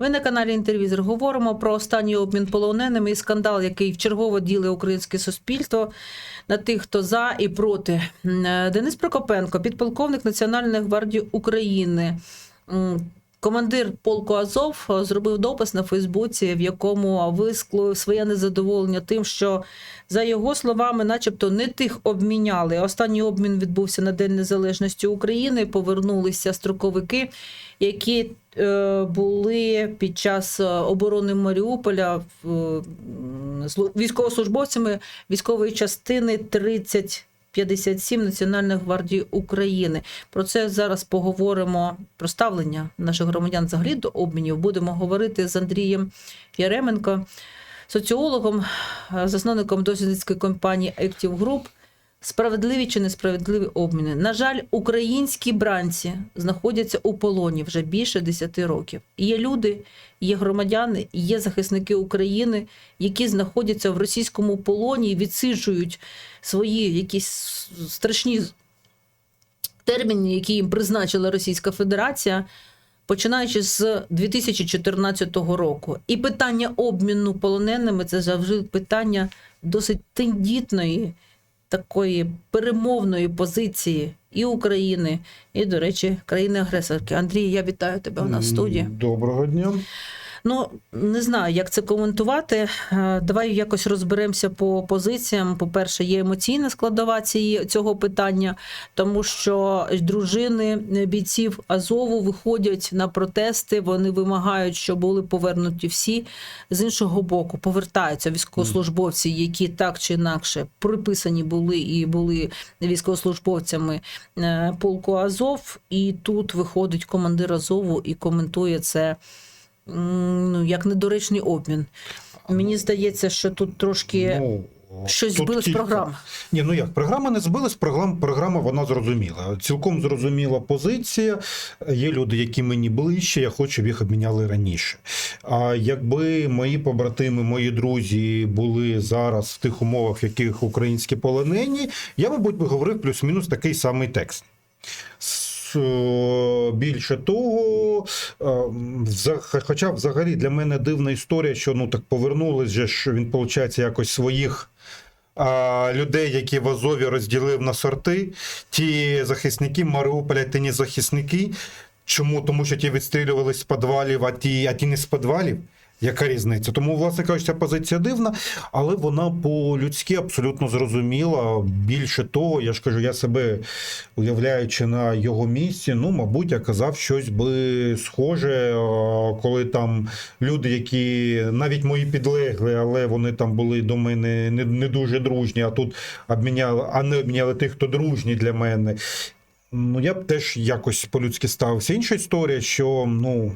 Ви на каналі Інтервізор говоримо про останній обмін полоненими і скандал, який вчергово діли українське суспільство на тих, хто за і проти. Денис Прокопенко, підполковник Національної гвардії України. Командир полку Азов е, зробив допис на Фейсбуці, в якому висловив своє незадоволення тим, що за його словами, начебто, не тих обміняли. Останній обмін відбувся на День Незалежності України. Повернулися строковики, які е, були під час е, оборони Маріуполя військовослужбовцями військової частини 30 57 Національної гвардії України. Про це зараз поговоримо про ставлення наших громадян взагалі до обмінів. Будемо говорити з Андрієм Яременко, соціологом, засновником дослідницької компанії Active Group. Справедливі чи несправедливі обміни. На жаль, українські бранці знаходяться у полоні вже більше 10 років. Є люди, є громадяни, є захисники України, які знаходяться в російському полоні і відсиджують свої якісь страшні терміни, які їм призначила Російська Федерація, починаючи з 2014 року. І питання обміну полоненими це завжди питання досить тендітної, такої перемовної позиції і України, і, до речі, країни-агресорки. Андрій, я вітаю тебе у нас в студії. Доброго дня. Ну не знаю, як це коментувати. Е, Давай якось розберемося по позиціям. По-перше, є емоційна складова цієї цього питання, тому що дружини бійців Азову виходять на протести. Вони вимагають, щоб були повернуті всі. З іншого боку, повертаються військовослужбовці, які так чи інакше приписані були і були військовослужбовцями е, полку Азов. І тут виходить командир Азову і коментує це ну, як недоречний обмін. Мені здається, що тут трошки Ну, щось тут збилась кілька- програма. Ні, ну як, програма не збилась, програма, програма вона зрозуміла. Цілком зрозуміла позиція. Є люди, які мені ближче, я хочу, щоб їх обміняли раніше. А якби мої побратими, мої друзі були зараз в тих умовах, в яких українські полонені, я, мабуть, би говорив плюс-мінус такий самий текст. Е, Більше того, е, хоча взагалі для мене дивна історія, що ну так повернулись же ж він, виходить, якось своїх людей, які в Азові розділив на сорти. Ті захисники Маріуполя, ті не захисники. Чому? Тому що ті відстрілювались з підвалів, а ті, а ті не з підвалів. Яка різниця? Тому, власне кажучи, ця позиція дивна, але вона по-людськи абсолютно зрозуміла. Більше того, я ж кажу, я себе уявляючи на його місці, ну, мабуть, я казав щось би схоже, коли там люди, які навіть мої підлегли, але вони там були до мене не, не дуже дружні, а тут обміняли, а не обміняли тих, хто дружні для мене. Ну, я б теж якось по-людськи ставився. Інша історія, що ну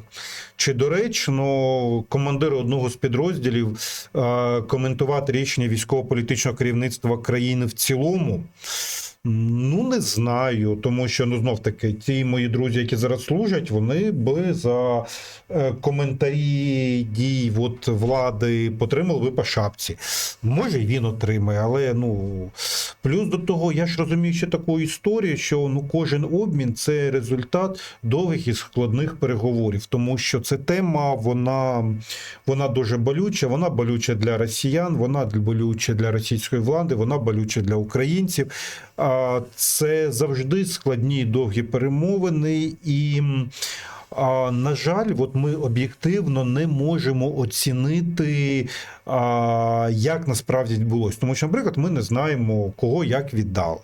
чи доречно командиру одного з підрозділів е, коментувати рішення військово-політичного керівництва країни в цілому. Ну, не знаю, тому що ну знов таки ті мої друзі, які зараз служать, вони би за е, коментарі дій от, влади потримали би по шапці. Може, і він отримає, але ну плюс до того, я ж розумію ще таку історію, що ну кожен обмін це результат довгих і складних переговорів, тому що ця тема вона, вона дуже болюча. Вона болюча для росіян, вона болюча для російської влади, вона болюча для українців. А це завжди складні довгі перемовини і. А, на жаль, от ми об'єктивно не можемо оцінити, а, як насправді відбулося. Тому що, наприклад, ми не знаємо, кого як віддали.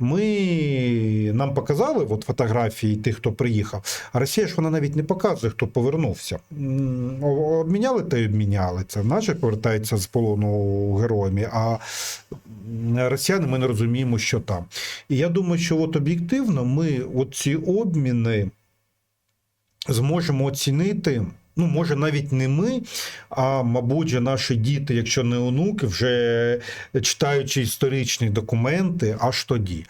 Ми нам показали от фотографії тих, хто приїхав. А Росія ж вона навіть не показує, хто повернувся. Обміняли та й обміняли. Це наші повертаються з полону героями. А росіяни ми не розуміємо, що там. І я думаю, що от об'єктивно ми от ці обміни зможемо оцінити. Ну, може, навіть не ми, а мабуть, наші діти, якщо не онуки, вже читаючи історичні документи, аж тоді.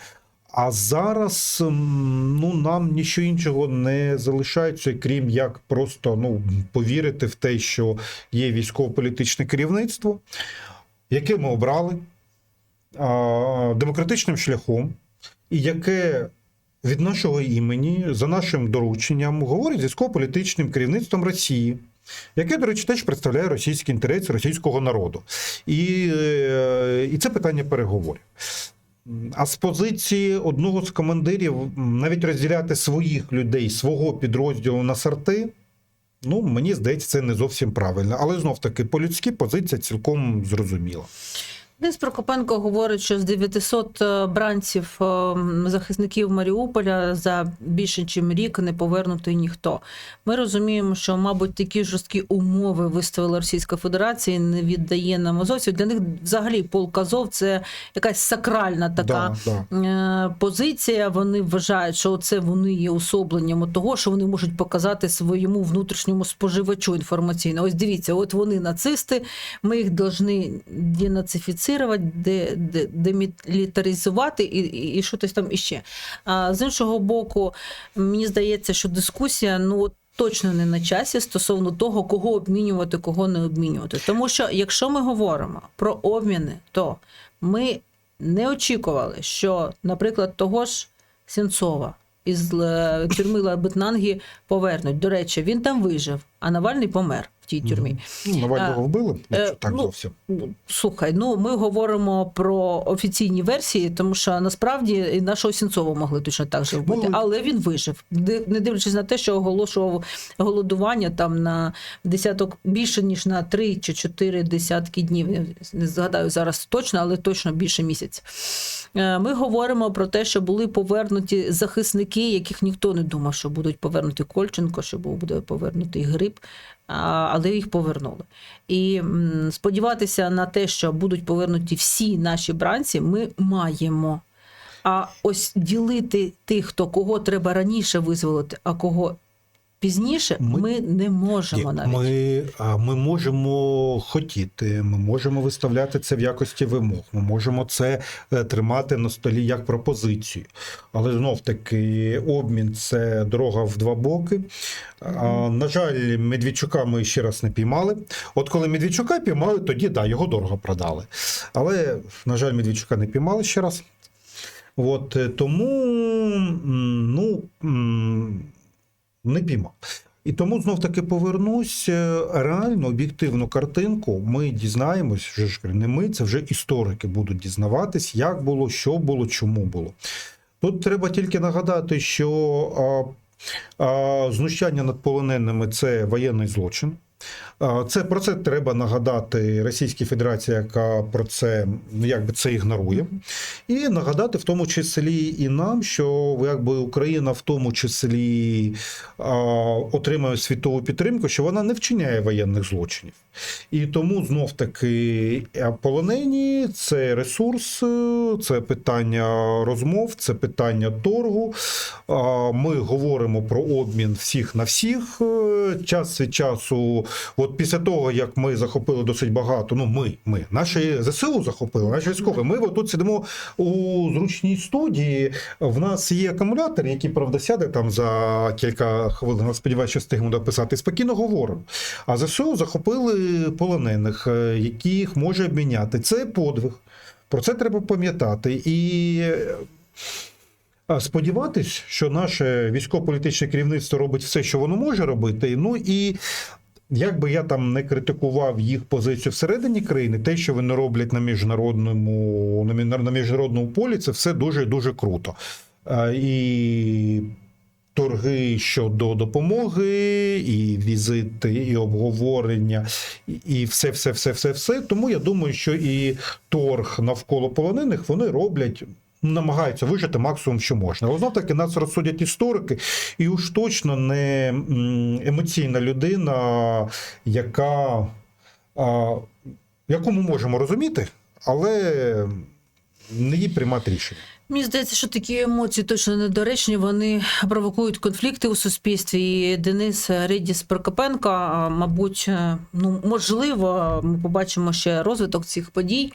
А зараз ну, нам нічого іншого не залишається, крім як просто ну, повірити в те, що є військово-політичне керівництво, яке ми обрали демократичним шляхом, і яке від нашого імені, за нашим дорученням, говорить з військово-політичним керівництвом Росії. яке, до речі, теж представляє російські інтереси російського народу. І, е, і це питання переговорів. А з позиції одного з командирів навіть розділяти своїх людей, свого підрозділу на сорти, ну мені здається, це не зовсім правильно. Але знов таки, по-людськи позиція цілком зрозуміла. Денис Прокопенко говорить, що з 900 е, бранців е, захисників Маріуполя за більше ніж рік не повернутий ніхто. Ми розуміємо, що, мабуть, такі жорсткі умови виставила Російська Федерація не віддає нам азовців. Для них взагалі полк Азов це якась сакральна така Да, да. е, позиція. Вони вважають, що це вони є особленням того, що вони можуть показати своєму внутрішньому споживачу інформаційно. Ось дивіться, от вони нацисти, ми їх повинні денацифіцирувати, де, де, демілітаризувати і, і, і щось там іще. А з іншого боку, мені здається, що дискусія, ну. Точно не на часі стосовно того, кого обмінювати, кого не обмінювати. Тому що якщо ми говоримо про обміни, то ми не очікували, що, наприклад, того ж Сенцова із е, тюрми Лабитнанги повернуть. До речі, він там вижив, а Навальний помер в тій тюрмі. Ну, Навального вбили, е, якщо так ну, зовсім. Ну, Слухай, ну ми говоримо про офіційні версії, тому що насправді і нашого Сінцова могли точно так же вбити, Могли. але він вижив, не дивлячись на те, що оголошував голодування там на десяток більше ніж на три чи чотири десятки днів. Не згадаю зараз точно, але точно більше місяця. Е, Ми говоримо про те, що були повернуті захисники, яких ніхто не думав, що будуть повернути Кольченко, що буде повернутий Гриб, а, але їх повернули. І сподіватися на те, що будуть повернуті всі наші бранці, ми маємо. А ось ділити тих, хто кого треба раніше визволити, а кого пізніше, Ми- ми, не можемо Ні, навіть. Ми, ми можемо хотіти, ми можемо виставляти це в якості вимог, ми можемо це е, тримати на столі як пропозицію. Але знов таки обмін це дорога в два боки. А, на жаль, Медведчука ми ще раз не піймали. От коли Медведчука піймали, тоді да, його дорого продали. Але, на жаль, Медведчука не піймали ще раз. От е, тому ну, не піймав. І тому знов таки повернусь. е, Реально об'єктивну картинку ми дізнаємось, вже ж не ми, це вже історики будуть дізнаватись, як було, що було, чому було. Тут треба тільки нагадати, що а, а, знущання над полоненими це воєнний злочин. Це про це треба нагадати Російській Федерації, яка про це ну, якби це ігнорує, і нагадати в тому числі і нам, що якби Україна в тому числі а, отримує світову підтримку, що вона не вчиняє воєнних злочинів. І тому знов таки полонені це ресурс, це питання розмов, це питання торгу. А, Ми говоримо про обмін всіх на всіх. Е, Час від часу, от після того, як ми захопили досить багато, ну ми, ми, наші ЗСУ захопили, наші військові. Ми тут сидимо у зручній студії. В нас є акумулятор, який, правда, сяде там за кілька хвилин. Сподіваюся, що встигну дописати. Спокійно говоримо. А ЗСУ захопили полонених, е, яких може обміняти. Це подвиг. Про це треба пам'ятати. І е, сподіватись, що наше військово-політичне керівництво робить все, що воно може робити. Ну і як би я там не критикував їх позицію всередині країни, те, що вони роблять на міжнародному на мі- міжнародному полі, це все дуже дуже круто. Е, І торги щодо допомоги, і візити, і обговорення, і все, все, все, все, все. Тому я думаю, що і торг навколо полонених вони роблять. Намагаються вижити максимум, що можна. Але знов таки нас розсудять історики, і уж точно не емоційна людина, яка, яку ми можемо розуміти, але не їй приймати рішення. Мені здається, що такі емоції точно недоречні. Вони провокують конфлікти у суспільстві. І Денис Редіс Прокопенко, мабуть, е, ну можливо, ми побачимо ще розвиток цих подій.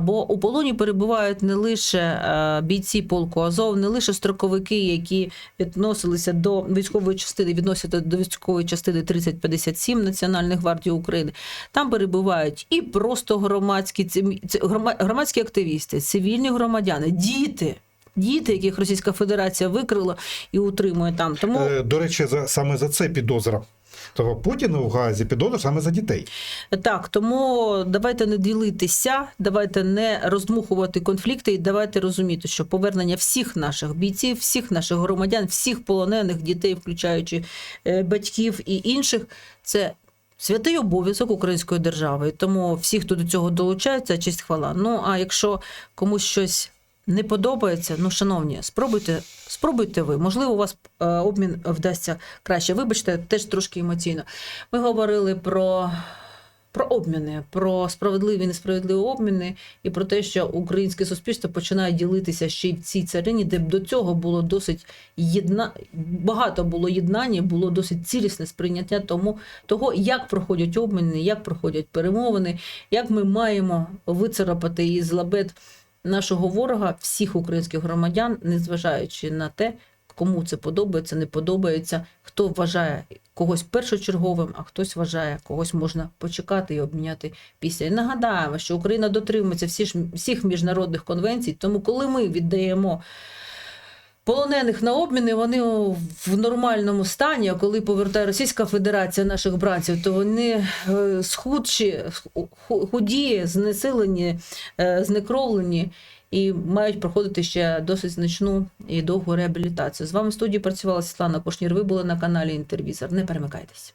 Бо у полоні перебувають не лише е, бійці полку Азов, не лише строковики, які відносилися до військової частини, відносяться до військової частини 3057 Національної гвардії України. Там перебувають і просто громадські громадські активісти, цивільні громадяни, діти. Діти, яких Російська Федерація викрила і утримує там. Тому Е, До речі, за саме за це підозра. То Путіну в Газі підозру саме за дітей. Так, тому давайте не ділитися, давайте не роздмухувати конфлікти, і давайте розуміти, що повернення всіх наших бійців, всіх наших громадян, всіх полонених дітей, включаючи е, батьків і інших, це. Святий обов'язок української держави, тому всі, хто до цього долучається, честь хвала. Ну а якщо комусь щось не подобається, ну шановні, спробуйте, спробуйте ви. Можливо, у вас е, обмін вдасться краще. Вибачте, теж трошки емоційно. Ми говорили про, про обміни, про справедливі і несправедливі обміни, і про те, що українське суспільство починає ділитися ще й в цій царині, де до цього було досить єдна... багато було єднання, було досить цілісне сприйняття тому, того, як проходять обміни, як проходять перемовини, як ми маємо вицарапати із лабет нашого ворога, всіх українських громадян, незважаючи на те, кому це подобається, не подобається, хто вважає когось першочерговим, а хтось вважає, когось можна почекати і обміняти після. І нагадаємо, що Україна дотримується всіх міжнародних конвенцій, тому коли ми віддаємо. Полонених на обміни вони в нормальному стані. А коли повертає Російська Федерація наших бранців, то вони е, схудші, ху- худі, знесилені, е, знекровлені і мають проходити ще досить значну і довгу реабілітацію. З вами в студії працювала Світлана Кошнір. Ви були на каналі Інтервізор. Не перемикайтесь.